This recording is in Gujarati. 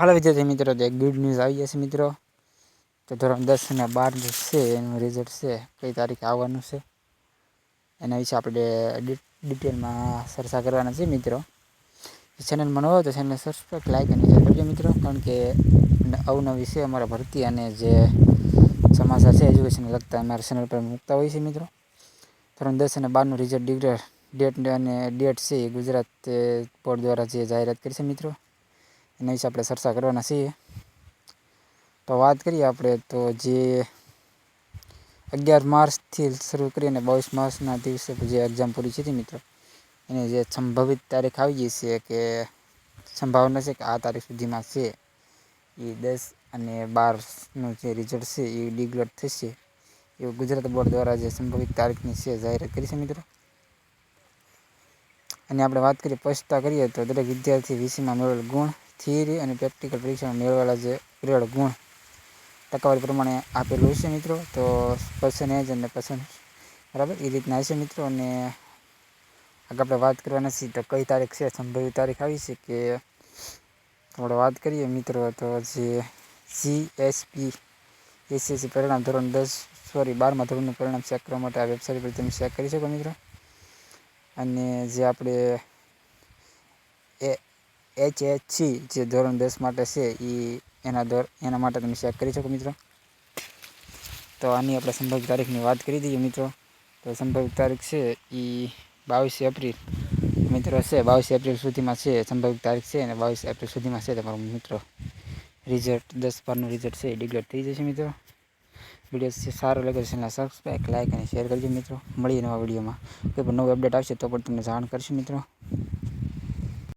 હાલો વિદ્યાર્થી મિત્રો તો એક ગુડ ન્યૂઝ આવી જશે મિત્રો, તો ધોરણ દસ અને બાર છે, એનું રિઝલ્ટ છે, કઈ તારીખે આવવાનું છે, એના વિશે આપણે ડિટેલમાં ચર્ચા કરવાના છે મિત્રો. ચેનલમાં ન હોય તો ચેનલ સબસ્ક્રાઈબ લાઈક અને શેર કરજો મિત્રો, કારણ કે અવનવી છે અમારા ભરતી અને જે સમાચાર છે એજ્યુકેશનને લગતા અમારા ચેનલ પર મૂકતા હોય છે મિત્રો. ધોરણ દસ અને બારનું રિઝલ્ટ ડિગ્રેડ ડેટ અને ડેટ છે એ ગુજરાત બોર્ડ દ્વારા જે જાહેરાત કરી છે મિત્રો. એના વિશે આપણે ચર્ચા કરવાના છીએ. તો વાત કરીએ આપણે તો જે અગિયાર માર્ચથી શરૂ કરીને બાવીસ માર્ચના દિવસે જે એક્ઝામ પૂરી છે મિત્રો, એની જે સંભવિત તારીખ આવી ગઈ છે કે સંભાવના છે કે આ તારીખ સુધીમાં છે. એ દસ અને બારનું જે રિઝલ્ટ છે એ ડિક્લેર થશે. એવું ગુજરાત બોર્ડ દ્વારા જે સંભવિત તારીખની છે જાહેરાત કરી છે મિત્રો. અને આપણે વાત કરીએ સ્પષ્ટતા કરીએ તો દરેક વિદ્યાર્થી વિષયમાં મેળવેલ ગુણ થિયરી અને પ્રેક્ટિકલ પરીક્ષામાં મેળવેલા જે ગ્રેડ ગુણ ટકાવારી પ્રમાણે આપેલું હશે મિત્રો, તો પર્સન્ટેજ અને પસંદ બરાબર? એ રીતના હશે મિત્રો, અને આગળ આપણે વાત કરવાના છીએ તો કઈ તારીખ છે? સંભવિત તારીખ આવી છે કે આપણે વાત કરીએ મિત્રો, તો જે જીએસપી એસએસસી પરિણામ ધોરણ દસ, સોરી, બારમા ધોરણનું પરિણામ ચેક કરવા માટે આ વેબસાઇટ પર તમે ચેક કરી શકો મિત્રો. અને જે આપણે એ એચ એચ સી જે ધોરણ દસ માટે છે એ એના દોર એના માટે તમે ચેક કરી શકો મિત્રો. તો આની આપણે સંભવિત તારીખની વાત કરી દઈએ મિત્રો. તો સંભવિત તારીખ છે એ બાવીસ એપ્રિલ. મિત્રો છે બાવીસ એપ્રિલ સુધીમાં છે, સંભવિત તારીખ છે અને બાવીસ એપ્રિલ સુધીમાં છે તમારું મિત્રો. રિઝલ્ટ દસ બારનું રિઝલ્ટ છે એ ડિક્લેર થઈ જશે મિત્રો. વીડિયો સારો લાગે ચેનલને સબસ્ક્રાઈબ લાઈક અને શેર કરજો મિત્રો. મળીએ નવા વિડીયોમાં કોઈ પણ નવું અપડેટ આવશે તો પણ તમને જાણ કરશું મિત્રો.